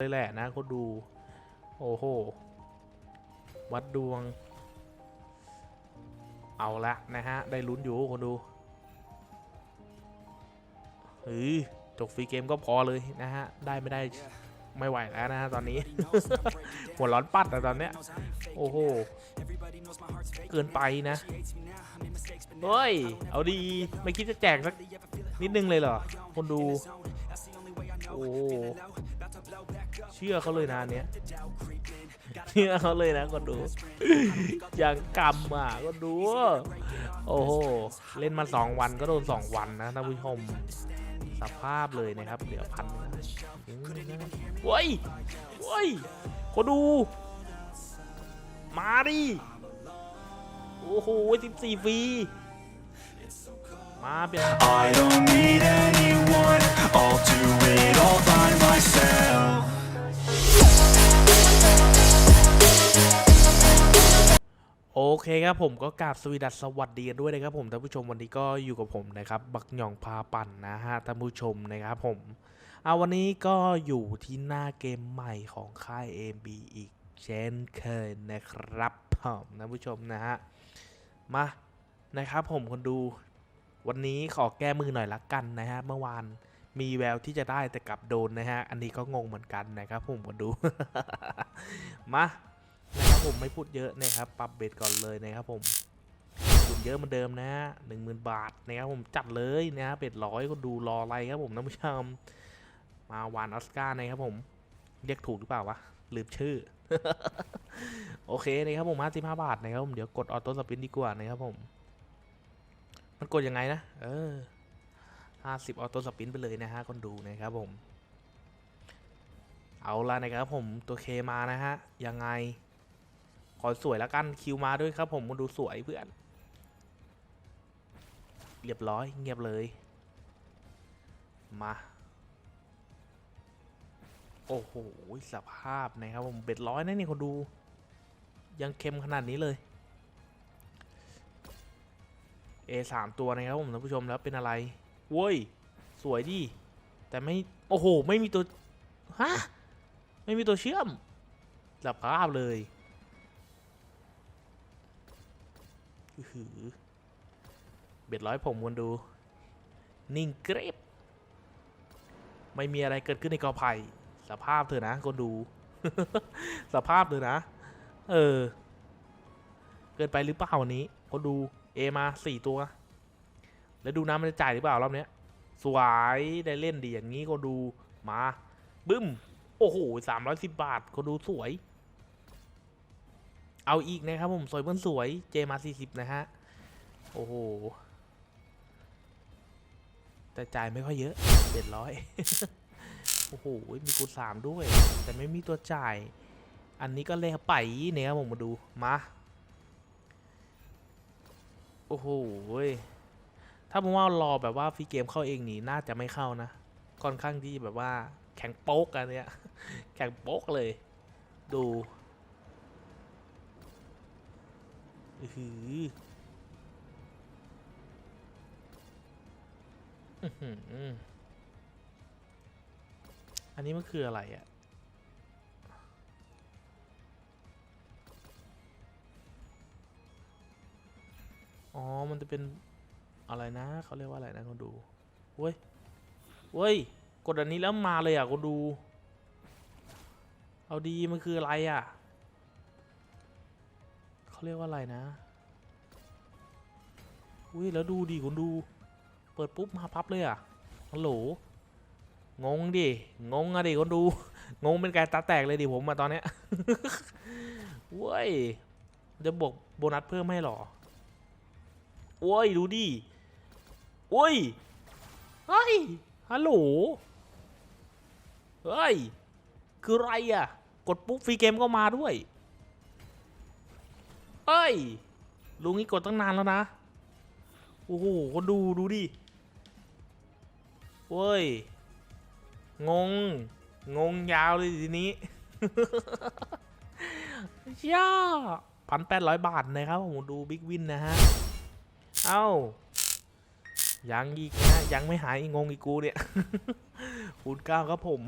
เลยแหละนะคนดู โอ้โห วัดดวง เอาละนะฮะ ได้ลุ้นอยู่คนดูเฮ้ยจบฟรีเกมก็พอเลยนะฮะ ได้ไม่ได้ไม่ไหวแล้วนะฮะตอนนี้ หัวร้อนปัดแต่ตอนเนี้ย โอ้โห เกินไปนะ เฮ้ย เอาดี ไม่คิดจะแจกสักนิดนึงเลยเหรอ คนดู โอ้ เชื่อเขาเลยนะเนี้ยเชื่อเขาเลยนะคนดู อย่างกำอะก็ดู โอ้โห เล่นมาสองวันก็โดนสองวันนะท่านผู้ชมสภาพเลยนะครับเหลือพันหนึ่งอืมเว้ยเว้ยคนดู มาดิ โอ้โหสิบสี่ฟรีมาเป็น I don't need anyone, I'll do it all by myself. โอเคครับผมก็กราบสวีดัสสวัสดีกันด้วยนะครับผมท่านผู้ชมวันนี้ก็อยู่กับผมนะครับบักหย่องพาปั่นนะฮะท่านผู้ชมนะครับผมเอาวันนี้ก็อยู่ที่หน้าเกมใหม่ของค่าย AB อีกเช่นเคยนะครับผมท่านผู้ชมนะฮะมานะครับผมคนดูวันนี้ขอแก้มือหน่อยละกันนะฮะเมื่อวานมีแววที่จะได้แต่กลับโดนนะฮะอันนี้ก็งงเหมือนกันนะครับผมคนดูมา นะครับผมไม่พูดเยอะนะครับ ปรับเบ็ดก่อนเลยนะครับผมทุนเยอะเหมือนเดิมนะฮะหนึ่งหมื่นบาทนะครับผมจัดเลยนะฮะเบ็ดร้อยก็ดูรออะไรครับผมท่านผู้ชมมาวานออสการ์นะครับผมเรียกถูกหรือเปล่าวะลืมชื่อ โอเคนะครับผมห้าสิบห้าบาทนะครับผมเดี๋ยวกดออโต้สปินดีกว่านะครับผมมันกดยังไงนะเออห้าสิบออโต้สปินไปเลยนะฮะคนดูนะครับผม เอาละนะครับผมตัวเคมานะฮะยังไง ขอสวยแล้วกันคิวมาด้วยครับผมคนดูสวยเพื่อน เรียบร้อยเงียบเลย มา โอ้โหสภาพนะครับผมเบ็ดร้อยนะนี่คนดู ยังเค็มขนาดนี้เลย A สามตัวนะครับผมท่านผู้ชมแล้วเป็นอะไรเว้ยสวยดิแต่ไม่ โอ้โห ไม่มีตัว ฮะ ไม่มีตัวเชื่อมสภาพเลย หือเบ็ดร้อยผมวนดู นิ่งเกรบไม่มีอะไรเกิดขึ้นในกอไผ่สภาพเธอนะคนดู สภาพเธอนะ เออ เกินไปหรือเปล่าวันนี้คนดูเอมาสี่ตัว แล้วดูน้ำมันจะจ่ายหรือเปล่ารอบเนี้ยสวยได้เล่นดีอย่างนี้ก็ดูมา บึ้ม โอ้โหสามร้อยสิบบาทก็ดูสวย เอาอีกนะครับผมสวยเพื่อนสวยเจมาสี่สิบนะฮะ โอ้โห แต่จ่ายไม่ค่อยเยอะเจ็ดร้อยโอ้โห มีกูสามด้วย แต่ไม่มีตัวจ่าย อันนี้ก็เลยไปเนี่ยครับผมมาดูมา โอ้โหถ้าผมว่ารอแบบว่าฟรีเกมเข้าเองนี่น่าจะไม่เข้านะค่อนข้างที่แบบว่าแข็งโป๊กอันเนี้ยแข็งโป๊กเลย ดู อื้อหือือันนี้มันคืออะไรอะอ๋อ มันจะเป็นอะไรนะ เขาเรียกว่าอะไรนะคนดูเว้ยเว้ย กดอันนี้แล้วมาเลยอะคนดู เอาดี มันคืออะไรอะ เขาเรียกว่าอะไรนะ อุ้ยแล้วดูดิคนดู เปิดปุ๊บมาพับเลยอะฮัลโหล งงดิ งงอะดิคนดู งงเป็นการตาแตกเลยดิผมมาตอนเนี้ยเว้ย จะบวกโบนัสเพิ่มให้หรอโอ้ยดูดิโอ้ย เฮ้ย ฮัลโหล เฮ้ย คืออะไรอะ กดปุ๊บฟรีเกมก็มาด้วย เฮ้ย ลุงนี่กดตั้งนานแล้วนะ โอ้โหคนดูดูดิเว้ย งง งงยาวเลยทีนี้ย่าพันแปดร้อยบาทนะครับผมดูบิ๊กวินนะฮะ เอ้า ยังอีกนะ ยังไม่หายงงอีกกูเนี่ยคูณเก้าครับผม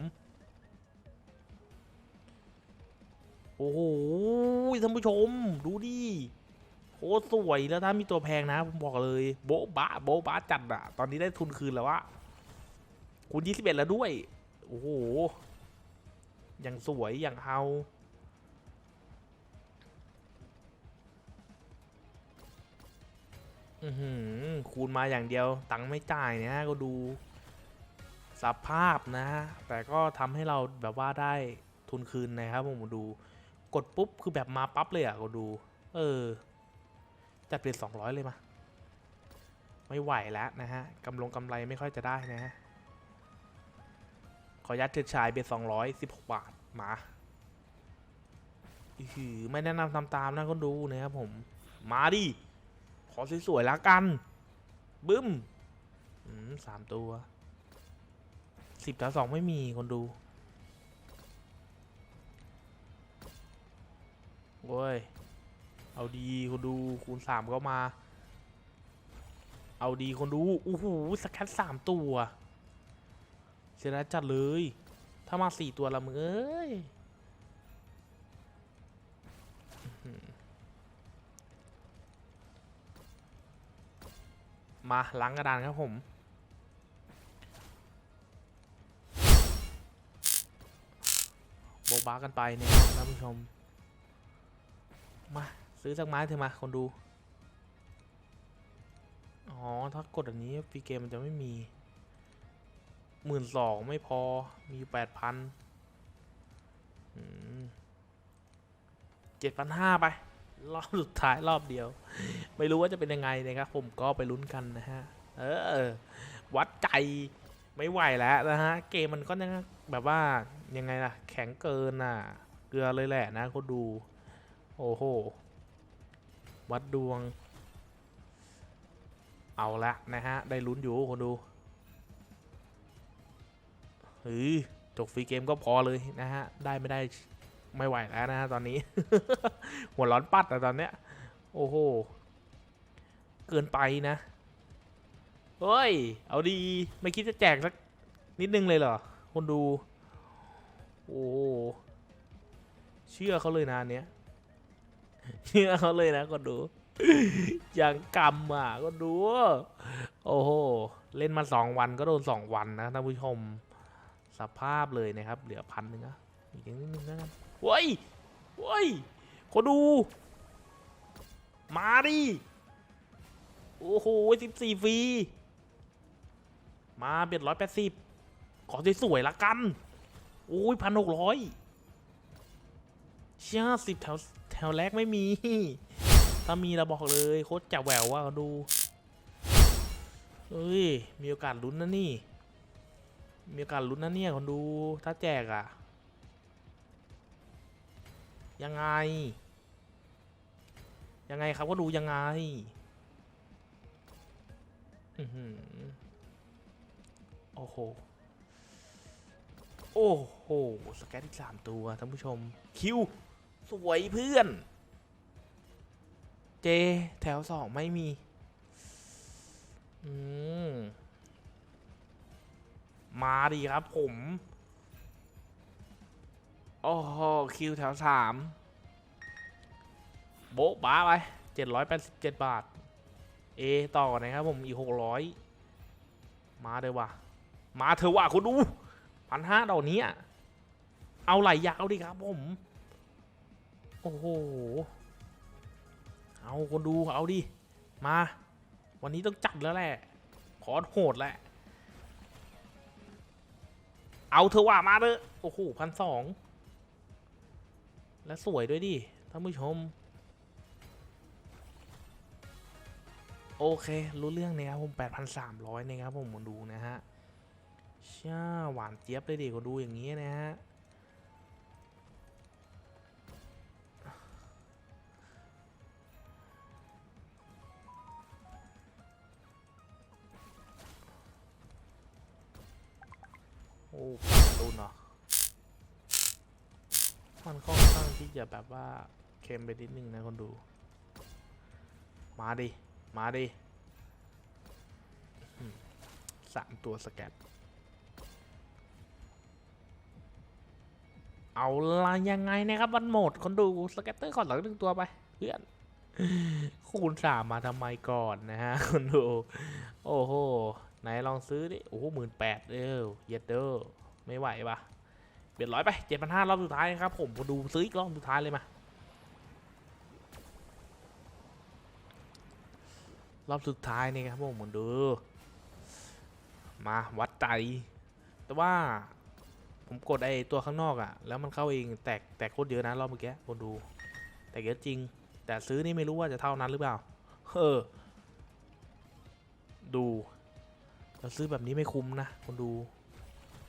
โอ้โหท่านผู้ชม ดูดิโคตรสวยแล้วถ้ามีตัวแพงนะ ผมบอกเลย โบ๊ะบะโบ๊ะบะจัดอะตอนนี้ได้ทุนคืนแล้ววะคูณ21 แล้วด้วย โอ้โหอย่างสวยอย่างเอาอือหือคูณมาอย่างเดียว ตังค์ไม่จ่ายเนี่ยก็ดูสภาพนะ แต่ก็ทำให้เราแบบว่าได้ทุนคืนนะครับผมดู กดปุ๊บ คือแบบมาปั๊บเลยอะก็ดู เออจัดเป็นสองร้อยเลยมา ไม่ไหวแล้วนะฮะกำลงกำไรไม่ค่อยจะได้นะฮะ ขอยัดเชิดชายเป็นสองร้อยสิบหกบาท มาอือไม่แนะนำทำตามนะก็ดูนะครับผม มาดิ ขอสวยๆแล้วกัน บึ้มอืมสามตัวสิบแถวสองไม่มีคนดู โว้ย เอาดีคนดูคูณสามก็มา เอาดีคนดูโอู้หูสแคตสามตัวเสียดายจัดเลย ถ้ามาสี่ตัวละมึงเอ้ยมาล้างกระดานครับผม โบบ้ากันไปเนี่ยท่านผู้ชม มาซื้อสักไม้เถอะมาคนดู อ๋อ ถ้ากดอันนี้ฟรีเกมมันจะไม่มีหมื่นสองไม่พอมีแปดพันเจ็ดพันห้าไป รอบสุดท้ายรอบเดียว ไม่รู้ว่าจะเป็นยังไงนะครับ ผมก็ไปลุ้นกันนะฮะ เออ วัดใจไม่ไหวแล้วนะฮะ เกมมันก็ยังแบบว่ายังไงล่ะ แข็งเกินน่ะ เกลือเลยแหละนะคนดู โอ้โห วัดดวง เอาละนะฮะ ได้ลุ้นอยู่คนดูเฮ้ยจบฟรีเกมก็พอเลยนะฮะ ได้ไม่ได้ไม่ไหวแล้วนะฮะตอนนี้ หัวร้อนปัดแต่ตอนเนี้ย โอ้โห เกินไปนะ เฮ้ย เอาดี ไม่คิดจะแจกสักนิดนึงเลยเหรอ คนดู โอ้โหเชื่อเขาเลยนะอันเนี้ยเอเขาเลยนะคนดู อย่างกรรมอะก็ดู โอ้โห เล่นมาสองวันก็โดนสองวันนะท่านผู้ชม สภาพเลยนะครับ เหลือพันหนึ่งอะอีกนิดนึงแล้วกันเว้ยเว้ยคนดู มาดิ โอ้โหสิบสี่ฟรี มาเบ็ดร้อยแปดสิบขอสวยๆละกัน โอ้ยพันหกร้อย เชื่อสิบแถวแถวแรกไม่มี ถ้ามีเราบอกเลยโคตรจะแหววว่าดูเอ้ย มีโอกาสลุ้นนะนี่ มีโอกาสลุ้นนะเนี่ยคนดูถ้าแจกอะยังไง ยังไงครับก็ดูยังไงอือหือโอ้โห โอ้โห สแกตอีกสามตัวท่านผู้ชม คิว สวยเพื่อน เจ แถวสองไม่มี อืม มาดีครับผม โอ้โห คิวแถวสามโบ๊ะบ้าไปเจ็ดร้อยแปดสิบเจ็ดบาท เอ ต่อนะครับผม อีกหกร้อยมาเลยว่ะ มาเถอะว่ะคุณดูพันห้าดอกนี้ เอาไหลยาวดิครับผม โอ้โห เอาคนดูเอาดิ มา วันนี้ต้องจัดแล้วแหละ ขอโหดแหละ เอาเถอว่ามาเลยโอ้โหพันสอง และสวยด้วยดิท่านผู้ชม โอเค รู้เรื่องนะครับผม 8,300นะครับผมมาดูนะฮะช่าหวานเจี๊ยบเลยดิคนดูอย่างนี้นะฮะ มันค่อนข้างที่จะแบบว่าเค็มไปนิดนึงนะคนดู มาดิ มาดิสามตัวสแกตเอาละยังไงนะครับมันหมดคนดูสเก็ตเตอร์ขอหลังหนึ่งตัวไป เพื่อนคูณสามมาทำไมก่อนนะฮะคนดู โอ้โห ไหนลองซื้อดิ โอ้โหหมื่นแปดเออเยดเดอร์ไม่ไหวปะ ลี่ยนร้อยไปเจ็ดพันห้ารอบสุดท้ายครับผมคนดูซื้ออีกรอบสุดท้ายเลยมารอบสุดท้ายนี่ครับผมคนดูมาวัดใจแต่ว่าผมกดไอตัวข้างนอกอะ่ะ แล้วมันเข้าเองแตกแตกโคตรเยอะนะรอบเมื่อกี้คนดูแตกเยอะจริง แต่ซื้อนี่ไม่รู้ว่าจะเท่านั้นหรือเปล่าเออดูเราซื้อแบบนี้ไม่คุ้มนะคนดู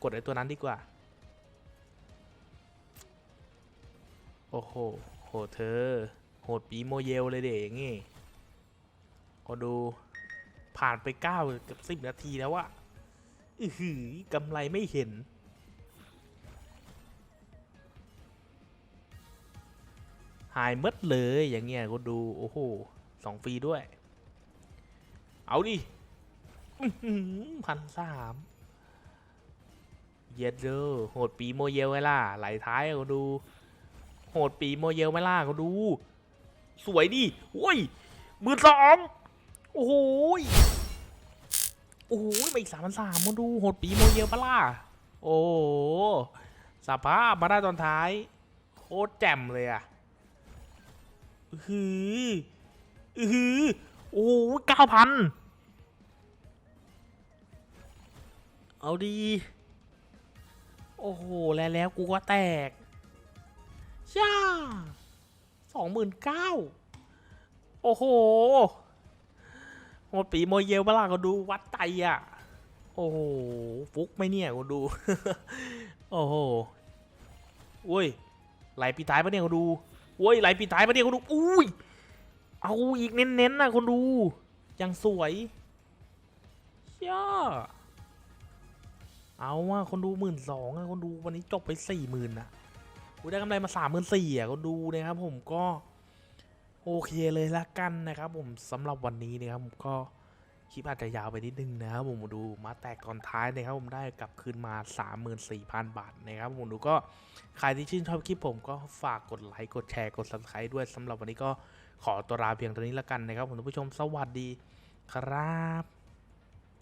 กดไอตัวนั้นดีกว่า โอ้โหโหเธอ โหดปีโมเยลเลยเด็อย่างงี้คนดูผ่านไปเก้าเกับสิบนาทีแล้วอะอือหือกำไรไม่เห็น หายมดเลยอย่างเงี้ยก็ดู โอ้โหสองฟรีด้วย เอาดิพันสามเย็ดเดอโหดปีโมเยลไว้ล่ะ ไหลท้ายก็ดู โหดปีโมเยลไม่ล่ะก็ดู สวยดิโอ้ยมื่นสองโอ้โหยโอ้โหยมาอีกสามพันสามมาดูโหดปีโมเยลปะล่ะโอ้โหสภาพมาได้ตอนท้ายโคตรแจ่มเลยอะอือหืออือหือโอ้เก้าพันเอาดี โอ้โห แล้วแล้วกูก็แตก ช่าสองหมื่นเก้าโอ้โหหมดปีโมเยลเวลาก็ดูวัดไตอะ โอ้โห ฟุกไหมเนี่ยก็ดู โอ้โหโอ้ยไหลปีท้ายปะเนี่ยก็ดูโอ้ยไหลปีท้ายมาเนี่ยคนดู อุ้ย เอาอีกเน้นๆนะคนดู ยังสวยย่าเอาว่าคนดูหมื่นสองอะคนดูวันนี้จบไปสี่หมื่นอะ กูได้กำไรมาสามหมื่นสี่อะคนดูนะครับผมก็โอเคเลยละกันนะครับ ผมสำหรับวันนี้นะครับผมก็คลิปอาจจะยาวไปนิดนึงนะครับผมดูมาแตกตอนท้ายนะครับผมได้กลับคืนมา 34,000 บาทนะครับผมดูก็ใครที่ชื่นชอบคลิปผมก็ฝากกดไลค์กดแชร์กด subscribe ด้วยสำหรับวันนี้ก็ขอตัวลาเพียงเท่านี้ละกันนะครับผมท่านผู้ชมสวัสดีครับ